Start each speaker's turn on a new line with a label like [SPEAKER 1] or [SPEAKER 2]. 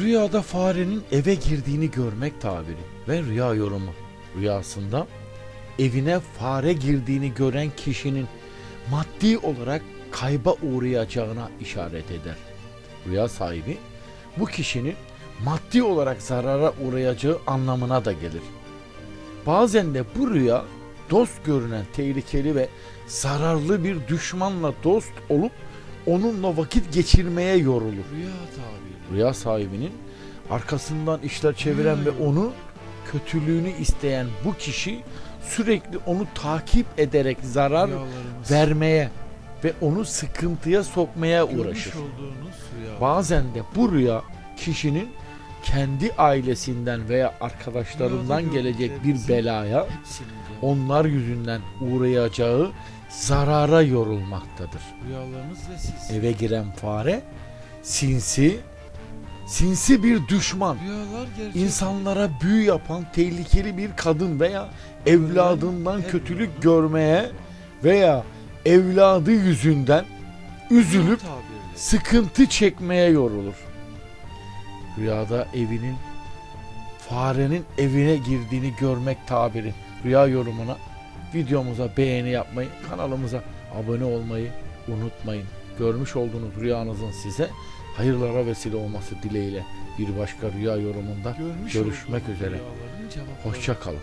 [SPEAKER 1] Rüyada farenin eve girdiğini görmek tabiri ve rüya yorumu. Rüyasında evine fare girdiğini gören kişinin maddi olarak kayba uğrayacağına işaret eder. Rüya sahibi bu kişinin maddi olarak zarara uğrayacağı anlamına da gelir. Bazen de bu rüya dost görünen tehlikeli ve zararlı bir düşmanla dost olup onunla vakit geçirmeye yorulur.
[SPEAKER 2] Rüya tabiri.
[SPEAKER 1] Rüya sahibinin arkasından işler çeviren ve onu kötülüğünü isteyen bu kişi sürekli onu takip ederek zarar
[SPEAKER 2] Rüyalarımız.
[SPEAKER 1] vermeye ve onu sıkıntıya sokmaya
[SPEAKER 2] Görmüş
[SPEAKER 1] uğraşır.
[SPEAKER 2] rüya.
[SPEAKER 1] Bazen de bu rüya kişinin kendi ailesinden veya arkadaşlarından gelecek bir belaya onlar yüzünden uğrayacağı zarara yorulmaktadır. Eve giren fare sinsi, sinsi bir düşman. İnsanlara büyü yapan tehlikeli bir kadın veya evladından kötülük görmeye veya evladı yüzünden üzülüp sıkıntı çekmeye yorulur. Rüyada evinin farenin evine girdiğini görmek tabiri rüya yorumuna videomuza beğeni yapmayı, kanalımıza abone olmayı unutmayın. Görmüş olduğunuz rüyanızın size hayırlara vesile olması dileğiyle bir başka rüya yorumunda
[SPEAKER 2] Görmüş
[SPEAKER 1] görüşmek üzere. hoşça kalın.